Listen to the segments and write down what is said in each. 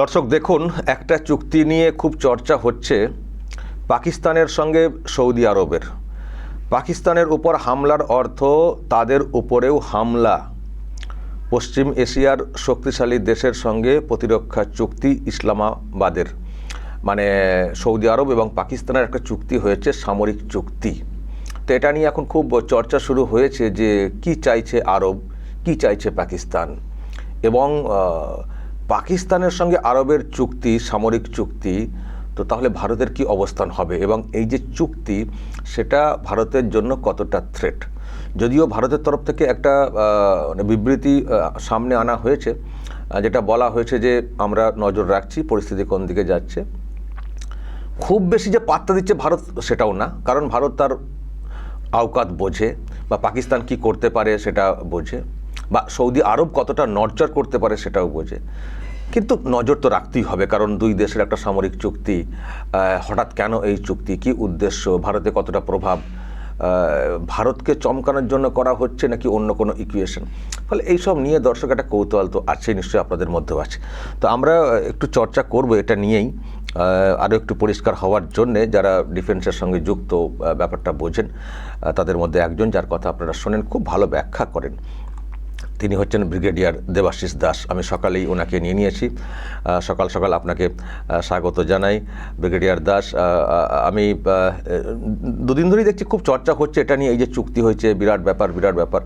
দর্শক, দেখুন, একটা চুক্তি নিয়ে খুব চর্চা হচ্ছে পাকিস্তানের সঙ্গে সৌদি আরবের। পাকিস্তানের উপর হামলার অর্থ তাদের উপরেও হামলা। পশ্চিম এশিয়ার শক্তিশালী দেশের সঙ্গে প্রতিরক্ষা চুক্তি ইসলামাবাদের। মানে সৌদি আরব এবং পাকিস্তানের একটা চুক্তি হয়েছে, সামরিক চুক্তি। তো এটা নিয়ে এখন খুব চর্চা শুরু হয়েছে যে কি চাইছে আরব, কি চাইছে পাকিস্তান। এবং পাকিস্তানের সঙ্গে আরবের চুক্তি, সামরিক চুক্তি, তো তাহলে ভারতের কি অবস্থান হবে? এবং এই যে চুক্তি, সেটা ভারতের জন্য কতটা থ্রেট যদিও ভারতের তরফ থেকে একটা মানে বিবৃতি সামনে আনা হয়েছে যেটা বলা হয়েছে যে আমরা নজর রাখছি পরিস্থিতি কোন দিকে যাচ্ছে। খুব বেশি যে পাত্তা দিচ্ছে ভারত, সেটাও না। কারণ ভারত তার আওকাত বোঝে বা পাকিস্তান কি করতে পারে সেটা বোঝে। বা সৌদি আরব কতটা নর্চার করতে পারে সেটাও বোঝে। কিন্তু নজর তো রাখতেই হবে, কারণ দুই দেশের একটা সামরিক চুক্তি হঠাৎ কেন এই চুক্তি, কি উদ্দেশ্য, ভারতে কতটা প্রভাব ভারতকে চমকানোর জন্য করা হচ্ছে নাকি অন্য কোনো ইকুয়েশন ফলে এইসব নিয়ে দর্শক একটা কৌতূহল তো আছে নিশ্চয়ই আপনাদের মধ্যেও আছে। তো আমরা একটু চর্চা করব এটা নিয়েই আরও একটু পরিষ্কার হওয়ার জন্যে যারা ডিফেন্সের সঙ্গে যুক্ত ব্যাপারটা বোঝেন তাদের মধ্যে একজন যার কথা আপনারা শোনেন, খুব ভালো ব্যাখ্যা করেন। তিনি হচ্ছেন ব্রিগেডিয়ার দেবাশিস দাস। আমি সকালেই ওনাকে নিয়ে নিয়েছি। সকাল সকাল আপনাকে স্বাগত জানাই ব্রিগেডিয়ার দাস। আমি দুদিন ধরেই দেখছি খুব চর্চা হচ্ছে এটা নিয়ে, এই যে চুক্তি হয়েছে, বিরাট ব্যাপার বিরাট ব্যাপার।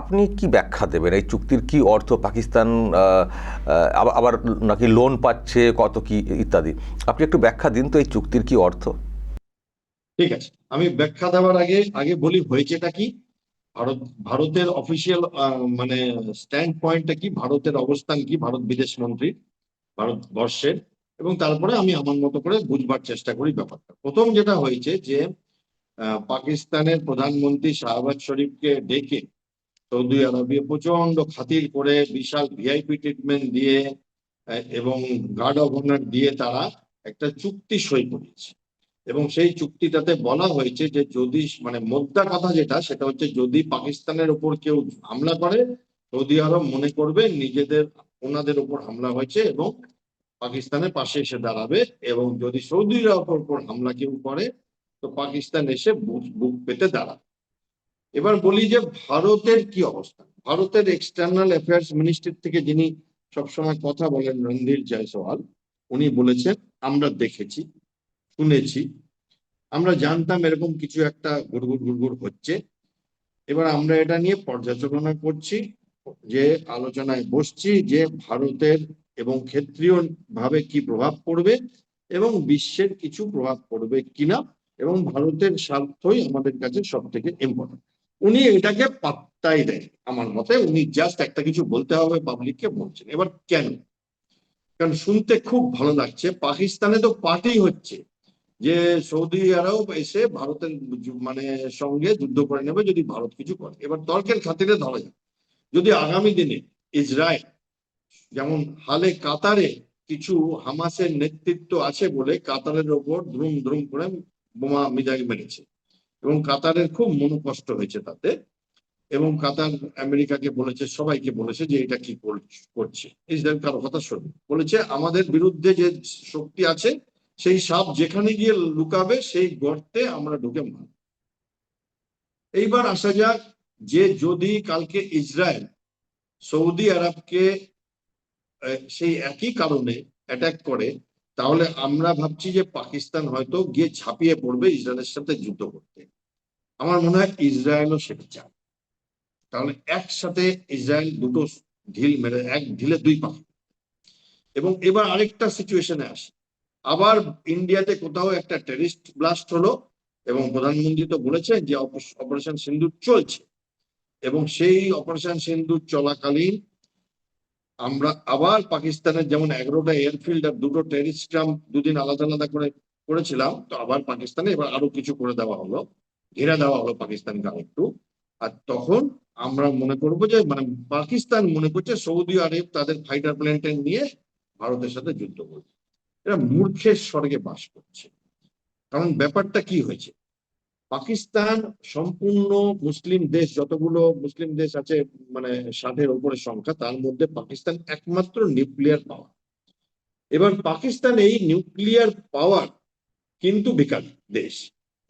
আপনি কি ব্যাখ্যা দেবেন? এই চুক্তির কি অর্থ? পাকিস্তান আবার নাকি লোন পাচ্ছে, কত কি ইত্যাদি? আপনি একটু ব্যাখ্যা দিন তো এই চুক্তির কি অর্থ? ঠিক আছে। আমি ব্যাখ্যা দেওয়ার আগে আগে বলি হয়েছেটা কি? ভারত, ভারতের অফিসিয়াল মানে স্ট্যান্ড পয়েন্টটা কি? ভারতের অবস্থান কি? ভারত বিদেশ মন্ত্রী ভারতবর্ষের। এবং তারপরে আমি আমার মতো করে বুঝবার চেষ্টা করি ব্যাপারটা। প্রথম যেটা হয়েছে যে পাকিস্তানের প্রধানমন্ত্রী শাহবাজ শরীফকে ডেকে সৌদি আরবে প্রচণ্ড খাতির করে বিশাল ভিআইপি ট্রিটমেন্ট দিয়ে এবং গার্ড অফ অনার দিয়ে তারা একটা চুক্তি সই করিয়েছে এবং সেই চুক্তিটাতে বলা হয়েছে যে যদি মানে মোদ্দা কথা যেটা, সেটা হচ্ছে যদি পাকিস্তানের উপর কেউ হামলা করে, সৌদি আরব মনে করবে নিজেদের, ওনাদের উপর হামলা হয়েছে এবং পাকিস্তানের পাশে এসে দাঁড়াবে এবং যদি সৌদি আরবের উপর হামলা কেউ করে, তো পাকিস্তান এসে বুক পেতে দাঁড়াবে। এবার বলি যে ভারতের কি অবস্থা? ভারতের এক্সটার্নাল অ্যাফেয়ার্স মিনিস্ট্রি থেকে যিনি সবসময় কথা বলেন রণধীর জয়সওয়াল, উনি বলেছেন, আমরা দেখেছি শুনেছি। আমরা জানতাম এরকম কিছু একটা গুড়গুড় গুড়গুড় হচ্ছে। এবার আমরা এটা নিয়ে পর্যালোচনা করছি, যে আলোচনায় বসছি যে ভারতের এবং ক্ষেত্রীয় ভাবে কি প্রভাব পড়বে এবং বিশ্বের কিছু প্রভাব পড়বে কিনা এবং ভারতের স্বার্থই আমাদের কাছে সব থেকে ইম্পর্টেন্ট উনি এটাকে পাত্তাই দেন আমার মতে। উনি জাস্ট একটা কিছু বলতে হবে পাবলিককে বলছেন। এবার কেন? কারণ শুনতে খুব ভালো লাগছে। পাকিস্তানে তো পার্টি হচ্ছে। যে সৌদি আরব এসে ভারতের মানে সঙ্গে যুদ্ধ করে নেবে যদি ভারত কিছু করে। এবার তর্কের খাতিরে ধরা যাক। যদি আগামী দিনে ইসরায়েল, যেমন হালে কাতারে কিছু হামাসের নেতৃত্ব আছে বলে কাতারের ওপর দ্রুম দ্রুম করে বোমা মিজাইল মেরেছে এবং কাতারের খুব মনোকষ্ট হয়েছে তাতে এবং কাতার আমেরিকাকে বলেছে, সবাইকে বলেছে যে এটা কি কর- করছে। ইসরায়েল কারও কথা শোনে। বলেছে, আমাদের বিরুদ্ধে যে শক্তি আছে সেই সাপ যেখানে গিয়ে লুকাবে, সেই গর্তে আমরা ঢুকে মার এইবার আসা যাক যে যদি কালকে ইসরায়েল সৌদি আরবকে সেই একই কারণে অ্যাটাক করে, তাহলে আমরা ভাবছি যে পাকিস্তান হয়তো গিয়ে ঝাঁপিয়ে পড়বে ইসরায়েলের সাথে যুদ্ধ করতে। আমার মনে হয় ইসরায়েলও সেটা চায়। তাহলে একসাথে ইসরায়েল দুটো ঢিল মেরে, এক ঢিলে দুই পাখি এবং এবার আরেকটা সিচুয়েশনে আসে। আবার ইন্ডিয়াতে কোথাও একটা টেরিস্ট ব্লাস্ট হলো এবং প্রধানমন্ত্রী তো বলেছেন যে অপারেশন সিন্দুর চলছে। এবং সেই অপারেশন সিন্দুর চলাকালীন আমরা আবার পাকিস্তানের যেমন এগারোটা এয়ারফিল্ড আর দুটো টেরিস্ট দুদিন আলাদা আলাদা করে করেছিলাম, তো আবার পাকিস্তানে এবার আরও কিছু করে দেওয়া হলো, ঘেরা দেওয়া হলো পাকিস্তানকে আরেকটু। আর তখন আমরা মনে করব যে মানে পাকিস্তান মনে করছে সৌদি আরব তাদের ফাইটার প্লেন নিয়ে ভারতের সাথে যুদ্ধ করছে এরা মূর্খের স্বর্গে বাস করছে। কারণ ব্যাপারটা কি হয়েছে? পাকিস্তান সম্পূর্ণ মুসলিম দেশ যতগুলো মুসলিম দেশ আছে মানে ষাটের ওপরে সংখ্যা তার মধ্যে পাকিস্তান একমাত্র নিউক্লিয়ার পাওয়ার এবার পাকিস্তান এই নিউক্লিয়ার পাওয়ার কিন্তু বেকার দেশ।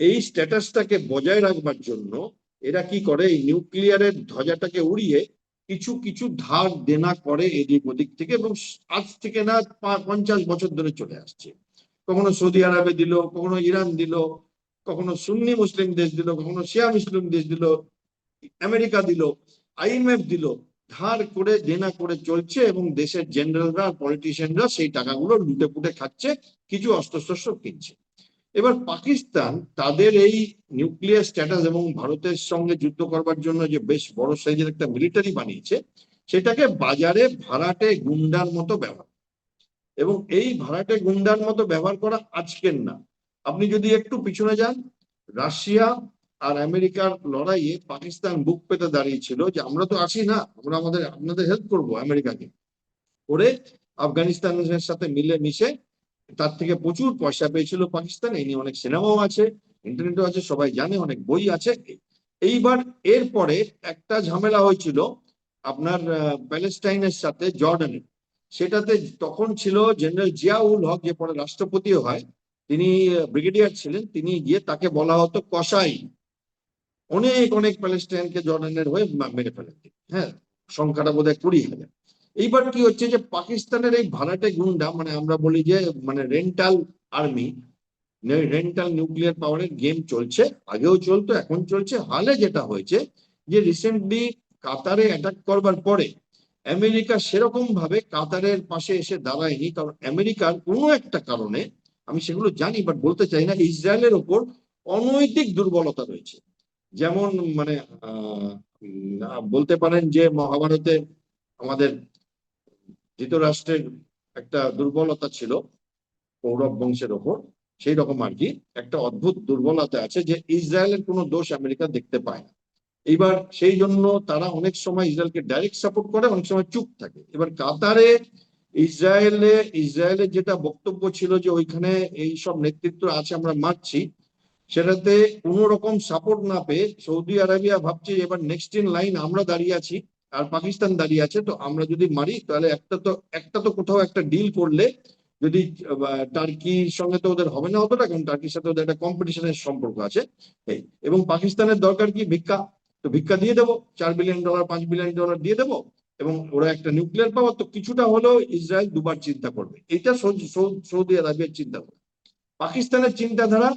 এই স্ট্যাটাসটাকে বজায় রাখবার জন্য এরা কি করে? এই নিউক্লিয়ারের ধ্বজাটাকে উড়িয়ে কিছু কিছু ধার দেনা করে এদিক ওদিক থেকে এবং আজ থেকে না পঞ্চাশ বছর ধরে চলে আসছে। কখনো সৌদি আরবে দিল, কখনো ইরান দিল, কখনো সুন্নি মুসলিম দেশ দিল, কখনো শিয়া মুসলিম দেশ দিল, আমেরিকা দিল আইএমএফ দিল, ধার করে, দেনা করে চলছে এবং দেশের জেনারেলরা, পলিটিশিয়ানরা সেই টাকাগুলো লুটে পুটে খাচ্ছে, কিছু অস্ত্রশস্ত্র কিনছে। এবার পাকিস্তান তাদের এই নিউক্লিয়ার স্ট্যাটাস এবং ভারতের সঙ্গে যুদ্ধ করবার জন্য যে বেশ বড় সাইজের একটা মিলিটারি বানিয়েছে, সেটাকে বাজারে ভাড়াটে গুন্ডার মতো ব্যবহার এবং এই ভাড়াটে গুন্ডার মতো ব্যবহার করা আজকের না। আপনি যদি একটু পিছনে যান, রাশিয়া আর আমেরিকার লড়াইয়ে পাকিস্তান বুক পেতে দাঁড়িয়েছিল যে আমরা তো আছি না, আমরা আমাদের, আপনাদের হেল্প করব আমেরিকাকে। করে আফগানিস্তানের সাথে মিলে মিশে তার থেকে প্রচুর পয়সা পেয়েছিল পাকিস্তান। এই নিয়ে অনেক সিনেমাও আছে, ইন্টারনেটও আছে, সবাই জানে, অনেক বই আছে। এইবার এরপরে একটা ঝামেলা হয়েছিল আপনার প্যালেস্টাইনের সাথে জর্ডানের সেটাতে তখন ছিল জেনারেল জিয়াউল হক, যে পরে রাষ্ট্রপতিও হয়, তিনি ব্রিগেডিয়ার ছিলেন, তিনি গিয়ে তাকে বলা হতো কসাই। অনেক অনেক প্যালেস্টাইনকে জর্ডানের হয়ে মেরে ফেলেন। হ্যাঁ সংখ্যাটা বোধহয় কুড়ি হাজার। এইবার কি হচ্ছে যে পাকিস্তানের এই ভাড়াটে গুন্ডা মানে আমরা বলি যে মানে রেন্টাল আর্মি রেন্টাল নিউক্লিয়ার পাওয়ারের গেম চলছে, আগেও চলতো, এখন চলছে। হালে যেটা হয়েছে যে রিসেন্টলি কাতারে অ্যাটাক করবার পরে আমেরিকা সেরকম ভাবে কাতারের পাশে এসে দাঁড়ায়নি, কারণ আমেরিকার কোনো একটা কারণে, আমি সেগুলো জানি বাট বলতে চাই না, ইসরায়েলের ওপর অনৈতিক দুর্বলতা রয়েছে। যেমন মানে বলতে পারেন যে মহাভারতে আমাদের ধৃতরাষ্ট্রের একটা দুর্বলতা ছিল কৌরব বংশের ওপর, সেই রকম আর কি। একটা অদ্ভুত দুর্বলতা আছে যে ইসরায়েলের কোনো দোষ আমেরিকা দেখতে পায় না। এইবার সেই জন্য তারা অনেক সময় ইসরায়েলকে ডাইরেক্ট সাপোর্ট করে, অনেক সময় চুপ থাকে। এবার কাতারে ইসরায়েলে, ইসরায়েলের যেটা বক্তব্য ছিল যে ওইখানে এই সব নেতৃত্ব আছে, আমরা মারছি, সেটাতে কোনো রকম সাপোর্ট না পেয়ে সৌদি আরবিয়া ভাবছে এবার নেক্সট ইন লাইন আমরা দাঁড়িয়ে আছি। আর পাকিস্তান দাঁড়িয়ে আছে, তো আমরা যদি মারি, তাহলে একটা তো একটা তো কোথাও একটা ডিল করলে যদি টার্কির সঙ্গে তো ওদের হবে না অতটা, কারণ টার্কির সাথে ওদের একটা কম্পিটিশনের সম্পর্ক আছে। এই, এবং পাকিস্তানের দরকার কি? ভিক্ষা। তো ভিক্ষা দিয়ে দেবো, চার বিলিয়ন ডলার পাঁচ বিলিয়ন ডলার দিয়ে দেবো, এবং ওরা একটা নিউক্লিয়ার পাওয়ার তো কিছুটা হলেও ইসরায়েল দুবার চিন্তা করবে। এটা সৌদি আরবের চিন্তা পাকিস্তানের চিন্তাধারা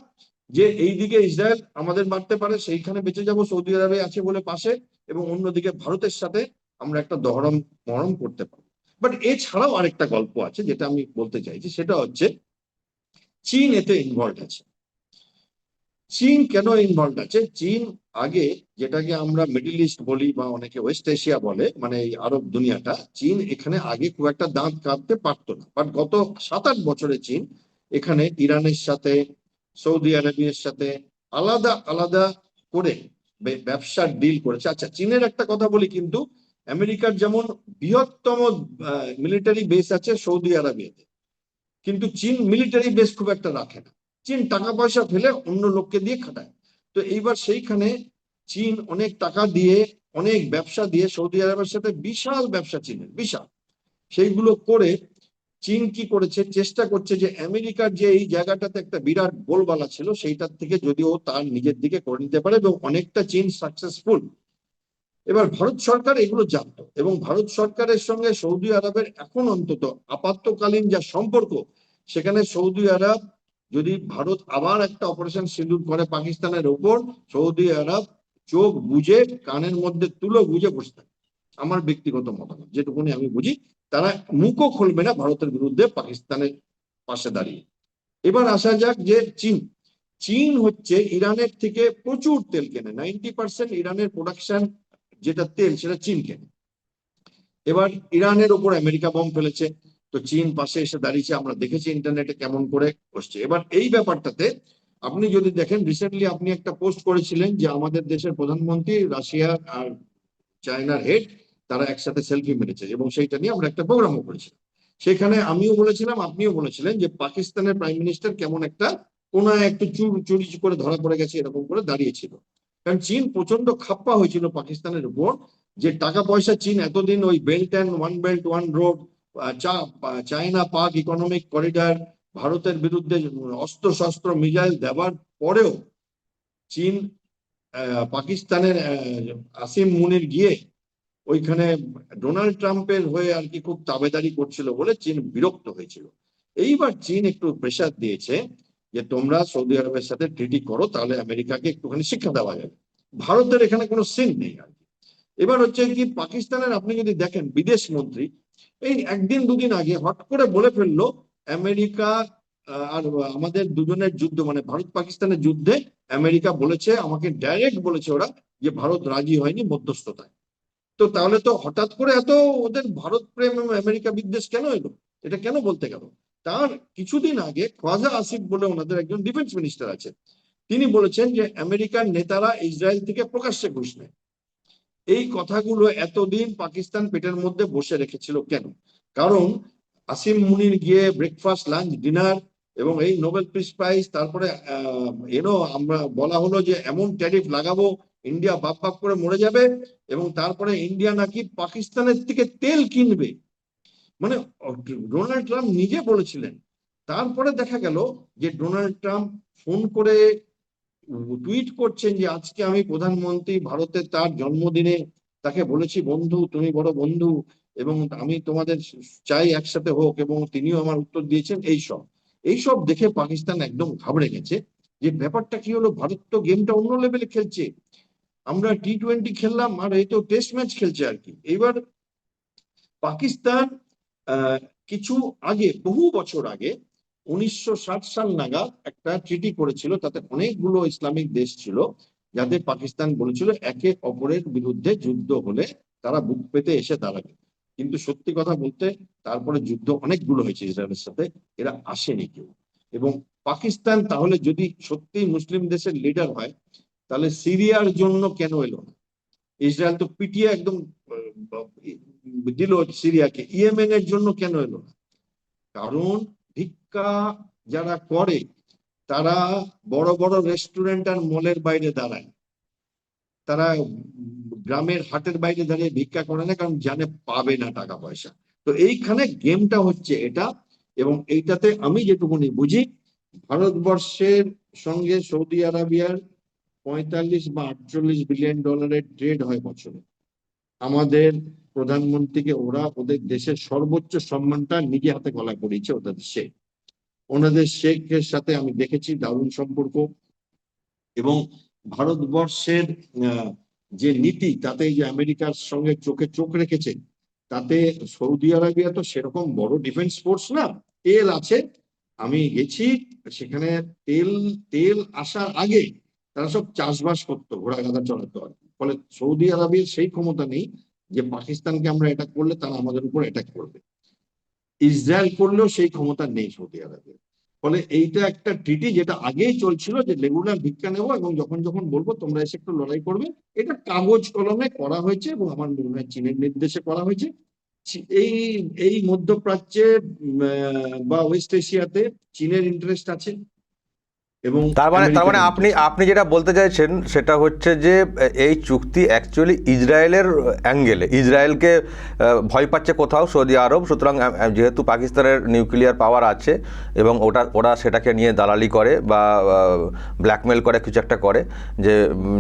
যে এইদিকে ইসরায়েল আমাদের মারতে পারে, সেইখানে বেঁচে যাব, সৌদি আরবে আছে বলে পাশে, এবং অন্যদিকে ভারতের সাথে আমরা একটা দহরম মরম করতে পারি বাট এছাড়াও আরেকটা গল্প আছে, যেটা আমি বলতে চাইছি, সেটা হচ্ছে চীন এতে ইনভলভ আছে। চীন কেন ইনভলভ আছে? চীন আগে যেটাকে আমরা মিডল ইস্ট বলি বা অনেকে ওয়েস্ট এশিয়া বলে মানে এই আরব দুনিয়াটা, চীন এখানে আগে খুব একটা দাঁত কাঁদতে পারতো না। বাট গত সাত আট বছরে চীন এখানে ইরানের সাথে সৌদি আরবিয়ার সাথে আলাদা আলাদা করে ব্যবসার ডিল করেছে। আচ্ছা চীনের একটা কথা বলি কিন্তু, আমেরিকার যেমন বৃহত্তম মিলিটারি বেস আছে সৌদি আরবিয়াতে কিন্তু চীন মিলিটারি বেস খুব একটা রাখে না। চীন টাকা পয়সা ফেলে অন্য লোককে দিয়ে খাটায়। তো এইবার সেইখানে চীন অনেক টাকা দিয়ে, অনেক ব্যবসা দিয়ে সৌদি আরবের সাথে বিশাল ব্যবসা চীনের, বিশাল। সেইগুলো করে চীন কি করেছে, চেষ্টা করছে যে আমেরিকার যে এই জায়গাটাতে একটা বিরাট গোলবালা ছিল, সেইটার থেকে যদিও তার নিজের দিকে করে নিতে পারে এবং অনেকটা চীন সাকসেসফুল এবার ভারত সরকার এগুলো জানতো এবং ভারত সরকারের সঙ্গে সৌদি আরবের এখন অন্তত আপাতকালীন যা সম্পর্ক, সেখানে সৌদি আরব যদি ভারত আবার একটা অপারেশন সিঁদুর করে পাকিস্তানের ওপর, সৌদি আরব চোখ বুঝে কানের মধ্যে তুলো বুঝে বসে আমার ব্যক্তিগত মতামত, যেটুকুনি আমি বুঝি। তারা মুখও খুলবে না ভারতের বিরুদ্ধে পাকিস্তানের পাশে দাঁড়িয়ে। এবার আসা যাক যে চীন। চীন হচ্ছে ইরানের থেকে প্রচুর তেল কেনে, নাইনটি পার্সেন্ট ইরানের প্রোডাকশন যেটা তেল, সেটা চীন কেনে। এবার ইরানের ওপর আমেরিকা বম ফেলেছে, তো চীন পাশে এসে দাঁড়িয়েছে, আমরা দেখেছি ইন্টারনেটে কেমন করে বসছে। এবার এই ব্যাপারটাতে আপনি যদি দেখেন রিসেন্টলি আপনি একটা পোস্ট করেছিলেন যে আমাদের দেশের প্রধানমন্ত্রী রাশিয়া আর চায়নার হেড তারা একসাথে সেলফি মেরেছে এবং সেইটা নিয়ে আমরা একটা প্রোগ্রামও করেছিলাম। সেখানে আমিও বলেছিলাম, আপনিও বলেছিলেন যে পাকিস্তানের প্রাইম মিনিস্টার কেমন একটা কোন একটু চুর চুরি করে ধরা পড়ে গেছে, এরকম করে দাঁড়িয়েছিল। কারণ চীন প্রচণ্ড খাপ্পা হয়েছিল পাকিস্তানের উপর, যে টাকা পয়সা চীন এতদিন ওই belt and one belt one road China Pak economic corridor ভারতের বিরুদ্ধে অস্ত্র শস্ত্র মিসাইল দেওয়ার পরেও চীন পাকিস্তানের আসিম মুনির গিয়ে ওইখানে ডোনাল্ড ট্রাম্পের হয়ে আর কি খুব তাবেদারি করছিল বলে চীন বিরক্ত হয়েছিল। এইবার চীন একটু প্রেসার দিয়েছে যে তোমরা সৌদি আরবের সাথে ট্রিটি করো, তাহলে আমেরিকাকে একটুখানি শিক্ষা দেওয়া যাবে। ভারতের এখানে কোনো সিন নেই আর কি। এবার হচ্ছে কি পাকিস্তানের, আপনি যদি দেখেন বিদেশ মন্ত্রী, এই একদিন দুদিন আগে হট করে বলে ফেলল, আমেরিকা আর আমাদের দুজনের যুদ্ধ মানে ভারত পাকিস্তানের যুদ্ধে আমেরিকা বলেছে, আমাকে ডাইরেক্ট বলেছে ওরা, যে ভারত রাজি হয়নি মধ্যস্থতায়। তো তাহলে তো হঠাৎ করে এত ওদের ভারত প্রেম এবং আমেরিকা বিদ্বেষ কেন এলো? এটা কেন বলতে গেল? তার কিছুদিন আগে খোয়াজা আসিফ বলে ওনাদের একজন ডিফেন্স মিনিস্টার আছে তিনি বলেছেন যে আমেরিকার নেতারা ইসরায়েল থেকে প্রকাশ্যে ঘুষ নেয়। এই কথাগুলো এতদিন পাকিস্তান পেটের মধ্যে বসে রেখেছিল কেন? কারণ আসিম মুনির গিয়ে ব্রেকফাস্ট লাঞ্চ ডিনার এবং এই নোবেল পিস প্রাইজ তারপরে এনো আমরা বলা হলো যে এমন ট্যারিফ লাগাবো ইন্ডিয়া বাপ বাপ করে মরে যাবে এবং তারপরে ইন্ডিয়া নাকি পাকিস্তানের থেকে তেল কিনবে। মানে ডোনাল্ড ট্রাম্প নিজে বলেছিলেন। তারপরে দেখা গেল যে ডোনাল্ড ট্রাম্প ফোন করে টুইট করছেন যে, আজকে আমি প্রধানমন্ত্রী ভারতের তার জন্মদিনে তাকে বলেছি, বন্ধু, তুমি বড় বন্ধু এবং আমি তোমাদের চাই একসাথে হোক এবং তিনিও আমার উত্তর দিয়েছেন এই সব এইসব দেখে পাকিস্তান একদম ঘাবড়ে গেছে। যে ব্যাপারটা কি হলো, ভারত তো গেমটা অন্য লেভেলে খেলছে। আমরা টি টোয়েন্টি খেললাম, আর এই তো টেস্ট ম্যাচ খেলছে আর কি। এবার পাকিস্তান কিছু আগে, বহু বছর আগে, উনিশশো ষাট সাল নাগাদ একটা ট্রিটি করেছিল, তাতে অনেকগুলো ইসলামিক দেশ ছিল যাতে পাকিস্তান বলেছিল একে অপরের বিরুদ্ধে যুদ্ধ হলে তারা বুক পেতে এসে দাঁড়াবে। কিন্তু সত্যি কথা বলতে, তারপরে যুদ্ধ অনেকগুলো হয়েছে ইসরায়েলের সাথে, এরা আসেনি কেউ। এবং পাকিস্তান তাহলে যদি সত্যি মুসলিম দেশের লিডার হয় তাহলে সিরিয়ার জন্য কেন এলো না? ইসরায়েল তো পিটিয়ে একদম, দিল সিরিয়াকে। ইয়েমেন এর জন্য কেন এলো না? কারণ ভিক্ষা যারা করে, তারা বড় বড় রেস্টুরেন্ট আর মলের বাইরে দাঁড়ায়। তারা গ্রামের হাটের বাইরে দাঁড়িয়ে ভিক্ষা করে না, কারণ জানে পাবে না টাকা পয়সা। তো এইখানে গেমটা হচ্ছে এটা, এবং এইটাতে আমি যেটুকুনি বুঝি, ভারতবর্ষের সঙ্গে সৌদি আরবিয়ার পঁয়তাল্লিশ বা আটচল্লিশ বিলিয়ন ডলারের ট্রেড হয় বছরে। আমাদের প্রধানমন্ত্রীকে ওরা ওদের দেশের সর্বোচ্চ সম্মানটা নিজে হাতে গলা করিয়েছে ওদের শেখ। ওনাদের শেখের সাথে আমি দেখেছি দারুণ সম্পর্ক এবং ভারতবর্ষের যে নীতি, তাতে যে আমেরিকার সঙ্গে চোখে চোখ রেখেছে, তাতে সৌদি আরবিয়া তো সেরকম বড় ডিফেন্স ফোর্স না, তেল আছে। আমি গেছি, সেখানে তেল তেল আসার আগে তারা সব চাষবাস করতো, ঘোড়া গাদা চড়াতো আর কি। ফলে সৌদি আরবের সেই ক্ষমতা নেই যে পাকিস্তানকে আমরা অ্যাটাক করলে তারা আমাদের উপর অ্যাটাক করবে। ইসরায়েল করলেও সেই ক্ষমতা নেই সৌদি আরবের ফলে এইটা একটা ট্রিটি যেটা আগেই চলছিল যে রেগুলার ভিক্ষা নেব এবং যখন যখন বলব তোমরা এসে একটু লড়াই করবে। এটা কাগজ কলমে করা হয়েছে এবং আমার মনে হয় চীনের নির্দেশে করা হয়েছে। এই এই মধ্যপ্রাচ্যে বা ওয়েস্ট এশিয়াতে চীনের ইন্টারেস্ট আছে। এবং তার মানে তার মানে আপনি আপনি যেটা বলতে চাইছেন সেটা হচ্ছে যে এই চুক্তি অ্যাকচুয়ালি ইসরায়েলের অ্যাঙ্গেলে ইসরায়েলকে ভয় পাচ্ছে কোথাও সৌদি আরব। সুতরাং যেহেতু পাকিস্তানের নিউক্লিয়ার পাওয়ার আছে এবং ওটা ওরা সেটাকে নিয়ে দালালি করে বা ব্ল্যাকমেল করে কিছু একটা করে যে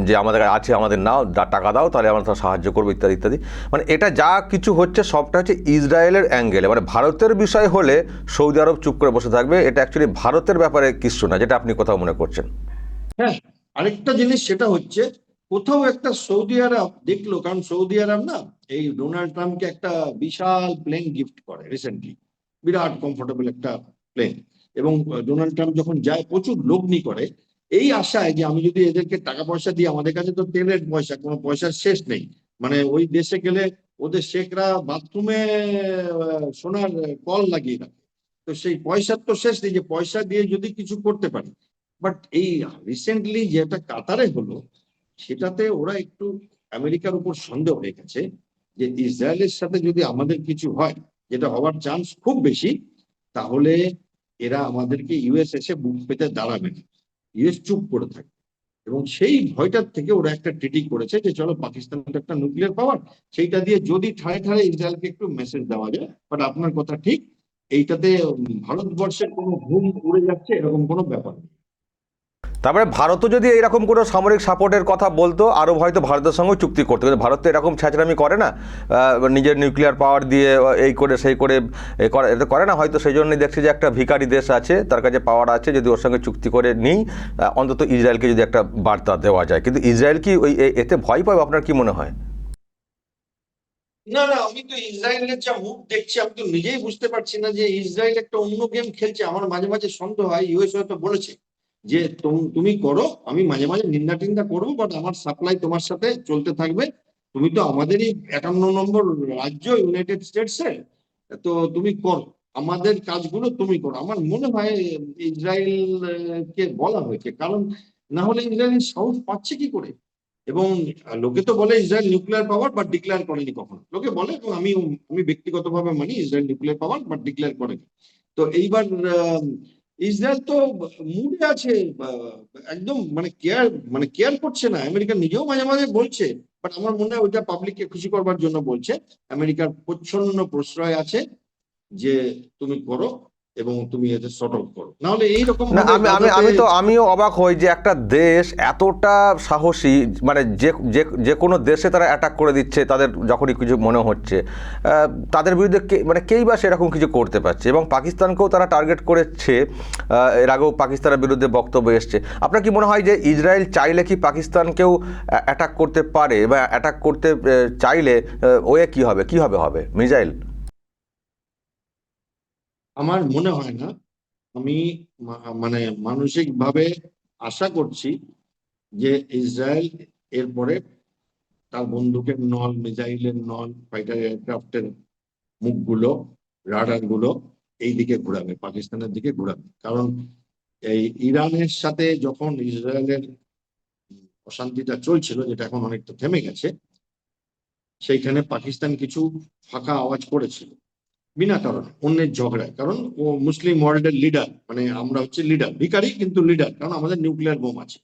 যে আমাদের আছে আমাদের নাও টাকা দাও তাহলে আমরা তার সাহায্য করব ইত্যাদি ইত্যাদি। মানে এটা যা কিছু হচ্ছে সবটা হচ্ছে ইসরায়েলের অ্যাঙ্গেলে মানে ভারতের বিষয় হলে সৌদি আরব চুপ করে বসে থাকবে এটা অ্যাকচুয়ালি ভারতের ব্যাপারে কিছু না যেটা আপনি কোথাও মনে করছেন। হ্যাঁ আরেকটা জিনিস সেটা হচ্ছে, কোথাও একটা সৌদি আরব দেখল, কারণ সৌদি আরব না, এই ডোনাল্ড ট্রাম্পকে একটা বিশাল প্লেন গিফট করে রিসেন্টলি বিরাট কমফোর্টেবল একটা প্লেন। এবং ডোনাল্ড ট্রাম্প যখন যায়, প্রচুর লগ্নি করে, এই আশায় যে আমি যদি এদেরকে টাকা পয়সা দিই, আমাদের কাছে তো তেলের পয়সা, কোনো পয়সার শেষ নেই। মানে ওই দেশে গেলে ওদের শেখরা বাথরুমে সোনার কল লাগিয়ে রাখে। তো সেই পয়সার তো শেষ নেই, যে পয়সা দিয়ে যদি কিছু করতে পারি বাট এই রিসেন্টলি যেটা কাতারে হলো, সেটাতে ওরা একটু আমেরিকার উপর সন্দেহ হয়ে গেছে যে ইসরায়েলের সাথে যদি আমাদের কিছু হয়, যেটা হওয়ার চান্স খুব বেশি, তাহলে এরা আমাদেরকে ইউএস এসে বুক পেতে দাঁড়াবে না। ইউএস চুপ করে থাকে। এবং সেই ভয়টার থেকে ওরা একটা ট্রিটি করেছে যে চলো পাকিস্তান একটা নিউক্লিয়ার পাওয়ার সেইটা দিয়ে যদি ঠাড়ে ঠাড়ে ইসরায়েলকে একটু মেসেজ দেওয়া যায়। বাট আপনার কথা ঠিক, এইটাতে ভারতবর্ষের কোনো ঘুম উড়ে যাচ্ছে এরকম কোনো ব্যাপার নেই। তারপরে ভারতও যদি এরকম কোনো সামরিক সাপোর্টের কথা বলতো, আরও হয়তো ভারতের সঙ্গে চুক্তি করতো। কিন্তু ভারত তো এরকম ছ্যাঁচড়ামি করে না। নিজের নিউক্লিয়ার পাওয়ার দিয়ে এই করে, সেই করে, এ করে না। হয়তো সেই জন্যই দেখছি যে একটা ভিকারি দেশ আছে, তার কাছে পাওয়ার আছে, যদি ওর সঙ্গে চুক্তি করে নিই অন্তত ইসরায়েলকে যদি একটা বার্তা দেওয়া যায়। কিন্তু ইসরায়েল কি ওই এতে ভয় পাবে? আপনার কি মনে হয়? না না, আমি তো ইসরায়েলের যা মুখ দেখছি, আমি তো নিজেই বুঝতে পারছি না যে ইসরায়েল একটা অন্য গেম খেলছে। আমার মাঝে মাঝে সন্দেহ হয়, ইউএস হয়তো বলেছে। যে তুম- করো, আমি মাঝে মাঝে নিন্দা টিন্দা করব বাট আমার সাপ্লাই তোমার সাথে চলতে থাকবে। তুমি তো আমাদেরই একান্ন নম্বর রাজ্য ইউনাইটেড স্টেটস স্টেটসে তো তুমি করো, আমাদের কাজগুলো তুমি করো। আমার মনে হয় ইসরায়েল কে বলা হয়েছে, কারণ না হলে ইসরায়েল সাহস পাচ্ছে কি করে? এবং লোকে তো বলে Israel nuclear power but declare করেনি কখনো। লোকে বলে, এবং আমি আমি ব্যক্তিগতভাবে মানি Israel nuclear power but declare করেনি। তো এইবার ইসরায়েল তো মুডে আছে? একদম মানে কেয়ার মানে কেয়ার করছে না। আমেরিকা নিজেও মাঝে মাঝে বলছে বাট আমার মনে হয় ওইটা পাবলিককে খুশি করবার জন্য বলছে। আমেরিকার প্রচ্ছন্ন প্রশ্রয় আছে যে, তুমি করো। এবং তুমি এতে শর্ট আউট করো। নাহলে এইরকম আমি আমি আমি তো আমিও অবাক হই যে একটা দেশ এতটা সাহসী মানে যে যে যে কোনো দেশে তারা অ্যাটাক করে দিচ্ছে তাদের যখনই কিছু মনে হচ্ছে তাদের বিরুদ্ধে কে মানে কেই বা সেরকম কিছু করতে পারছে এবং পাকিস্তানকেও তারা টার্গেট করেছে এর আগেও পাকিস্তানের বিরুদ্ধে বক্তব্য এসছে। আপনার কি মনে হয় যে ইসরায়েল চাইলে কি পাকিস্তানকেও অ্যাটাক করতে পারে বা অ্যাটাক করতে চাইলে ওয়ে কি হবে? কীভাবে হবে মিজাইল আমার মনে হয় না, আমি মানে মানসিক ভাবে আশা করছি যে ইসরায়েল এরপরে তার বন্দুকের নল, মিসাইলের নল, ফাইটার এয়ারক্রাফটের মুখগুলো রাডারগুলো এই দিকে ঘোরাবে, পাকিস্তানের দিকে ঘোরাবে। কারণ এই ইরানের সাথে যখন ইসরায়েলের অশান্তিটা চলছিল, যেটা এখন অনেকটা থেমে গেছে, সেইখানে পাকিস্তান কিছু ফাঁকা আওয়াজ করেছিল। বিনা কারণে, অন্যের ঝগড়ায়। কারণ ও মুসলিম ওয়ার্ল্ডের লিডার মানে আমরা হচ্ছে লিডার ভিখারি কিন্তু লিডার কারণ আমাদের নিউক্লিয়ার বোম আছে।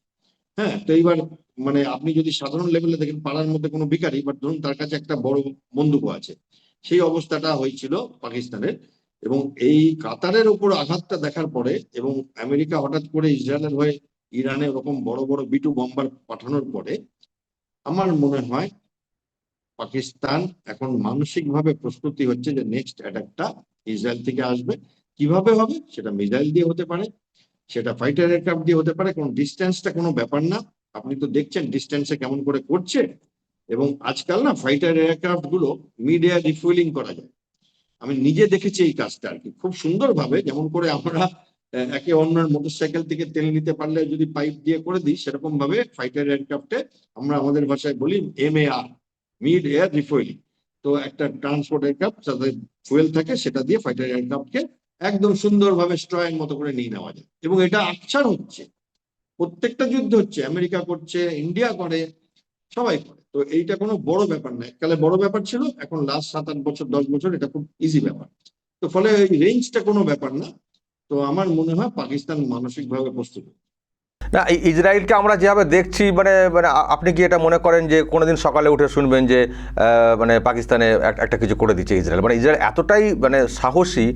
হ্যাঁ তো এইবার মানে আপনি যদি সাধারণ লেভেলে দেখেন, পাড়ার মধ্যে কোনো ভিখারি বাট ধরুন তার কাছে একটা বড় বন্দুকও আছে, সেই অবস্থাটা হয়েছিল পাকিস্তানের। এবং এই কাতারের উপর আঘাতটা দেখার পরে এবং আমেরিকা হঠাৎ করে ইসরায়েলের হয়ে ইরানে ওরকম বড় বড় বিটু বম্বার পাঠানোর পরে, আমার মনে হয় পাকিস্তান এখন মানসিকভাবে প্রস্তুতি হচ্ছে যে নেক্সট অ্যাটাকটা ইসরায়েল থেকে আসবে। কীভাবে হবে? সেটা মিসাইল দিয়ে হতে পারে, সেটা ফাইটার এয়ারক্রাফট দিয়ে হতে পারে, কোন ডিস্টেন্সটা কোনো ব্যাপার না। আপনি তো দেখছেন ডিস্টেন্সে কেমন করে করছে। এবং আজকাল না ফাইটার এয়ারক্রাফটগুলো মিড এয়ার রিফুয়েলিং করা যায়। আমি নিজে দেখেছি এই কাজটা আর কি। খুব সুন্দরভাবে যেমন করে আমরা একে অন্যের মোটরসাইকেল থেকে তেল নিতে পারলে যদি পাইপ দিয়ে করে দিই সেরকম ভাবে ফাইটার এয়ারক্রাফটে আমরা আমাদের ভাষায় বলি M A R mid air refuelling তো একটা ট্রান্সপোর্ট এয়ারক্রাফট যাতে ফুয়েল থাকে, সেটা দিয়ে ফাইটার এয়ারক্রাফটকে একদম সুন্দরভাবে স্ট্রয়ের মতো করে নিয়ে নেওয়া যায়। এবং এটা আকছার হচ্ছে। প্রত্যেকটা যুদ্ধ হচ্ছে। আমেরিকা করছে, ইন্ডিয়া করে, সবাই করে। তো এইটা কোনো বড় ব্যাপার না এককালে বড় ব্যাপার ছিল, এখন লাস্ট সাত, আট বছর, দশ বছর এটা খুব ইজি ব্যাপার। তো ফলে এই রেঞ্জটা কোনো ব্যাপার না। তো আমার মনে হয় পাকিস্তান মানসিকভাবে প্রস্তুত। না ইসরায়েলকে আমরা যেভাবে দেখছি মানে মানে আপনি কি এটা মনে করেন যে কোনোদিন সকালে উঠে শুনবেন যে মানে পাকিস্তানে একটা কিছু করে দিচ্ছে ইসরায়েল? মানে ইসরায়েল এতটাই মানে সাহসী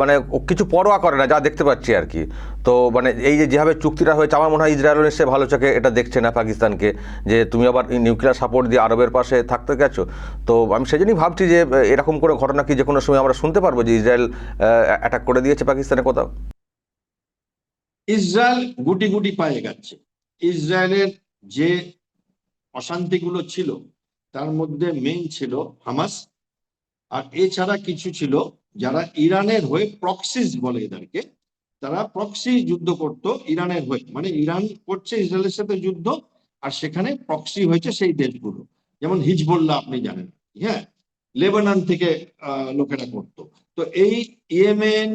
মানে কিছু পরোয়া করে না, যা দেখতে পাচ্ছি আর কি। তো মানে এই যে যেভাবে চুক্তিটা হয়েছে, আমার মনে হয় ইসরায়েল নিশ্চয়ই ভালো চোখে এটা দেখছে না পাকিস্তানকে, যে তুমি আবার নিউক্লিয়ার সাপোর্ট দিয়ে আরবের পাশে থাকতে গেছো। তো, আমি সেই জন্যই ভাবছি যে এরকম কোনো ঘটনা কি যে কোনো সময় আমরা শুনতে পারব যে ইসরায়েল অ্যাটাক করে দিয়েছে পাকিস্তানে কোথাও? ইসরায়েল গুটি গুটি পায়ে যাচ্ছে ইসরায়েলের যে অশান্তিগুলো ছিল, তার মধ্যে মেইন ছিল হামাস। আর এছাড়া কিছু ছিল যারা ইরানের হয়ে প্রক্সিস বলে এদেরকে। তারা প্রক্সি যুদ্ধ করত ইরানের হয়ে। মানে ইরান করছে ইসরায়েলের সাথে যুদ্ধ, আর সেখানে প্রক্সি হয়েছে সেই দেশগুলো। যেমন হিজবুল্লাহ আপনি জানেন। হ্যাঁ লেবানন থেকে লোকেরা করত। তো এই ইয়েমেন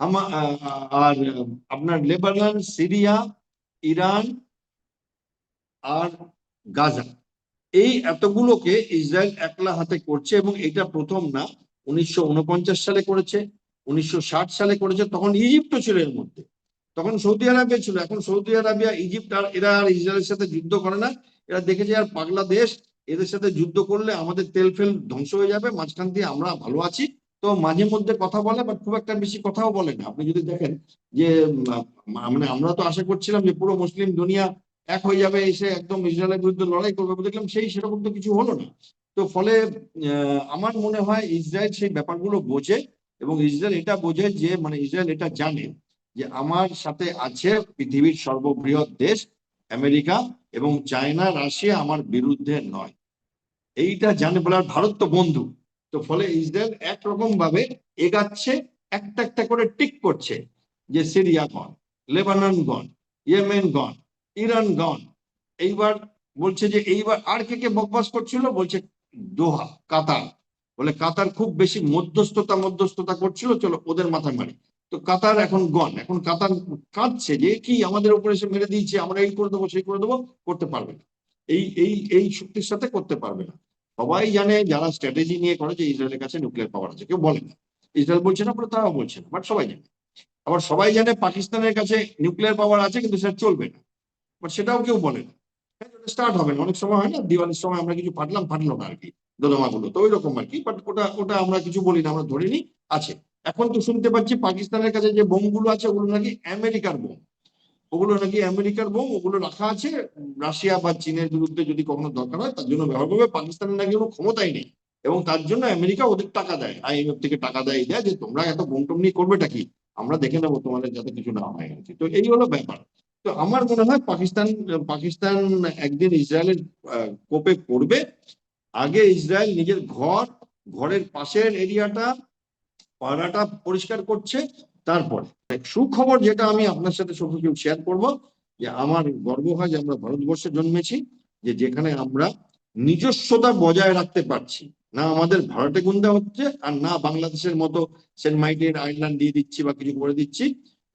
আর, আপনার লেবানন, সিরিয়া, ইরান আর গাজা। এই এতগুলোকে ইসরায়েল একলা হাতে করছে এবং এটা প্রথম না। উনিশশো উনপঞ্চাশ সালে করেছে, উনিশশো ষাট সালে করেছে, তখন ইজিপ্টও ছিল এর মধ্যে। তখন সৌদি আরবিয়া ছিল, এখন সৌদি আরবিয়া ইজিপ্ট আর এরা আর ইসরায়েলের সাথে যুদ্ধ করে না। এরা দেখেছে আর পাগলা দেশ এদের সাথে যুদ্ধ করলে আমাদের তেল ফেল ধ্বংস হয়ে যাবে, মাঝখান দিয়ে আমরা ভালো আছি। তো মাঝে মধ্যে কথা বলে বাট খুব একটা বেশি কথাও বলে না। আপনি যদি দেখেন যে মানে আমরা তো আশা করছিলাম যে পুরো মুসলিম দুনিয়া এক হয়ে যাবে, এসে একদম ইসরায়েলের বিরুদ্ধে লড়াই করবে দেখলাম সেই সেরকম তো কিছু হলো না। তো ফলে আমার মনে হয় ইসরায়েল সেই ব্যাপারগুলো বোঝে এবং ইসরায়েল এটা বোঝে যে মানে ইসরায়েল এটা জানে যে আমার সাথে আছে পৃথিবীর সর্ববৃহৎ দেশ আমেরিকা এবং চায়না, রাশিয়া আমার বিরুদ্ধে নয়। এইটা জানে বলে আর ভারত তো বন্ধু। তো ফলে ইসরায়েল একরকম ভাবে এগাচ্ছে, একটা একটা করে টিক করছে যে Syria gone, Lebanon gone, Yemen gone, Iran gone. এইবার বলছে যে এইবার আর কে কে বকবাস করছিল? বলছে দোহা, কাতার। বলে কাতার খুব বেশি মধ্যস্থতা মধ্যস্থতা করছিল, চলো ওদের মাথায় মারি। তো কাতার এখন গন, এখন কাতার কাঁদছে যে কি আমাদের উপরে এসে মেরে দিয়েছে, আমরা এই করে দেবো, সেই করে দেবো, করতে পারবে না। এই এই এই শক্তির সাথে করতে পারবে না। সবাই জানে, যারা স্ট্র্যাটেজি নিয়ে করে যে ইসরায়েলের কাছে নিউক্লিয়ার পাওয়ার আছে, কেউ বলে না। ইসরায়েল বলছে না, পরে তারাও বলছে না বাট সবাই জানে। আবার সবাই জানে পাকিস্তানের কাছে নিউক্লিয়ার পাওয়ার আছে, কিন্তু সেটা চলবে না। বাট সেটাও কেউ বলে না। স্টার্ট হবে না। অনেক সময় হয় না, দিওয়ালির সময় আমরা কিছু ফাটলাম ফাটলো না আর কি। দোদমাগুলো তো ওই রকম আর কি বাট ওটা ওটা আমরা কিছু বলি না, আমরা ধরে নিই, আছে। এখন তো শুনতে পাচ্ছি পাকিস্তানের কাছে যে বোমগুলো আছে, ওগুলো নাকি আমেরিকার বোম। ওগুলো নাকি আমেরিকার বোম, ওগুলো রাখা আছে। রাশিয়া বা চীনের বিরুদ্ধে যদি কখনো দরকার হয়, তার জন্য ব্যবহার করবে। পাকিস্তানের নাকি কোনো ক্ষমতাই নেই। এবং তার জন্য আমেরিকা ওদের টাকা দেয়। আইএমএফ থেকে টাকা দেয় দেয় যে তোমরা এত বোম টোম নিয়ে করবেটা কি? আমরা দেখে নেব তোমাদের যাতে কিছু না হয় আর তো এই হলো ব্যাপার। তো আমার মনে হয় পাকিস্তান পাকিস্তান একদিন ইসরায়েলের কোপে পড়বে। আগে ইসরায়েল নিজের ঘর, ঘরের পাশের এরিয়াটা, পাড়াটা পরিষ্কার করছে। তারপরে, সুখবর যেটা আমি আপনার সাথে সবকিছু শেয়ার করব, যে আমার গর্ব হয় যে আমরা ভারতবর্ষে জন্মেছি, যে যেখানে আমরা নিজস্বতা বজায় রাখতে পারছি। না আমাদের ভারতে গুন্দা হচ্ছে, আর না বাংলাদেশের মতো সেন্ট মাইটের আইল্যান্ড দিয়ে দিচ্ছি বা কিছু করে দিচ্ছি,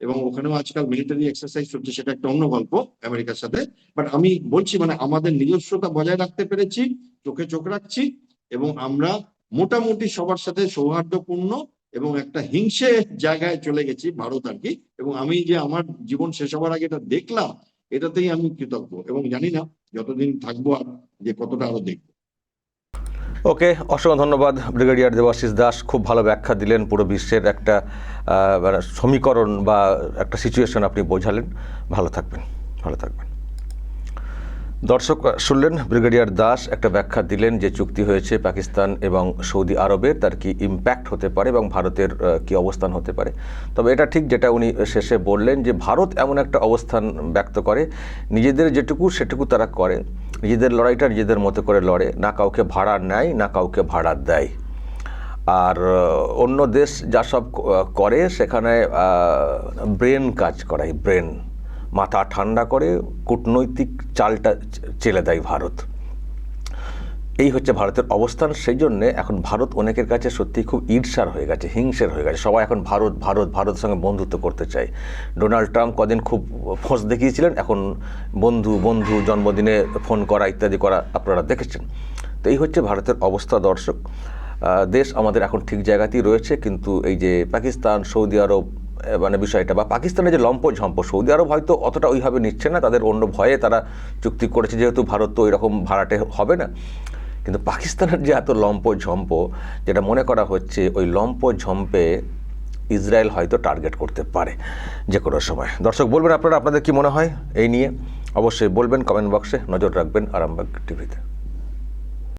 এবং ওখানেও আজকাল মিলিটারি এক্সারসাইজ হচ্ছে সেটা একটা অন্য গল্প আমেরিকার সাথে। বাট আমি বলছি মানে আমাদের নিজস্বতা বজায় রাখতে পেরেছি, চোখে চোখ রাখছি, এবং আমরা মোটামুটি সবার সাথে সৌহার্দ্যপূর্ণ এবং একটা হিংসে জায়গায় চলে গেছি ভারত আর কি। এবং আমি যে আমার জীবন শেষ হওয়ার আগে এটা দেখলাম, এটাতেই আমি কৃতজ্ঞ। এবং জানি না যতদিন থাকব আর যে কতটা আরও দেখব। ওকে, অসংখ্য ধন্যবাদ ব্রিগেডিয়ার দেবাশিস দাস। খুব ভালো ব্যাখ্যা দিলেন, পুরো বিশ্বের একটা মানে সমীকরণ বা একটা সিচুয়েশন আপনি বোঝালেন। ভালো থাকবেন ভালো থাকবেন। দর্শক, শুনলেন ব্রিগেডিয়ার দাস একটা ব্যাখ্যা দিলেন যে চুক্তি হয়েছে পাকিস্তান এবং সৌদি আরবের তার কি ইম্প্যাক্ট হতে পারে এবং ভারতের কি অবস্থান হতে পারে। তবে এটা ঠিক যেটা উনি শেষে বললেন যে ভারত এমন একটা অবস্থান ব্যক্ত করে, নিজেদের যেটুকু সেটুকু তারা করে। নিজেদের লড়াইটা নিজেদের মতো করে লড়ে, না কাউকে ভাড়া নেয়, না কাউকে ভাড়া দেয়। আর অন্য দেশ যা সব করে সেখানে ব্রেন কাজ করায়, ব্রেন। মাথা ঠান্ডা করে কূটনৈতিক চালটা চেলে দেয় ভারত। এই হচ্ছে ভারতের অবস্থান, সেই জন্যে এখন ভারত অনেকের কাছে সত্যি খুব ঈর্ষার হয়ে গেছে, হিংসের হয়ে গেছে। সবাই এখন ভারত ভারত, ভারতের সঙ্গে বন্ধুত্ব করতে চায়। ডোনাল্ড ট্রাম্প কদিন খুব ফোঁস দেখিয়েছিলেন, এখন বন্ধু বন্ধু, জন্মদিনে ফোন করা ইত্যাদি করা আপনারা দেখেছেন। তো এই হচ্ছে ভারতের অবস্থা দর্শক। দেশ আমাদের এখন ঠিক জায়গাতেই রয়েছে, কিন্তু এই যে পাকিস্তান, সৌদি আরব মানে বিষয়টা, বা পাকিস্তানের যে লম্প ঝম্প সৌদি আরব হয়তো অতটা ওইভাবে নিচ্ছে না, তাদের অন্য ভয়ে তারা চুক্তি করেছে, যেহেতু ভারত তো ওইরকম ভাড়াটে হবে না। কিন্তু পাকিস্তানের যে এত লম্প ঝম্প যেটা মনে করা হচ্ছে ওই লম্প ঝম্পে ইসরায়েল হয়তো টার্গেট করতে পারে যে কোনো সময়। দর্শক, বলবেন আপনারা, আপনাদের কি মনে হয় এই নিয়ে? অবশ্যই বলবেন, কমেন্ট বক্সে নজর রাখবেন, আরামবাগ টিভিতে।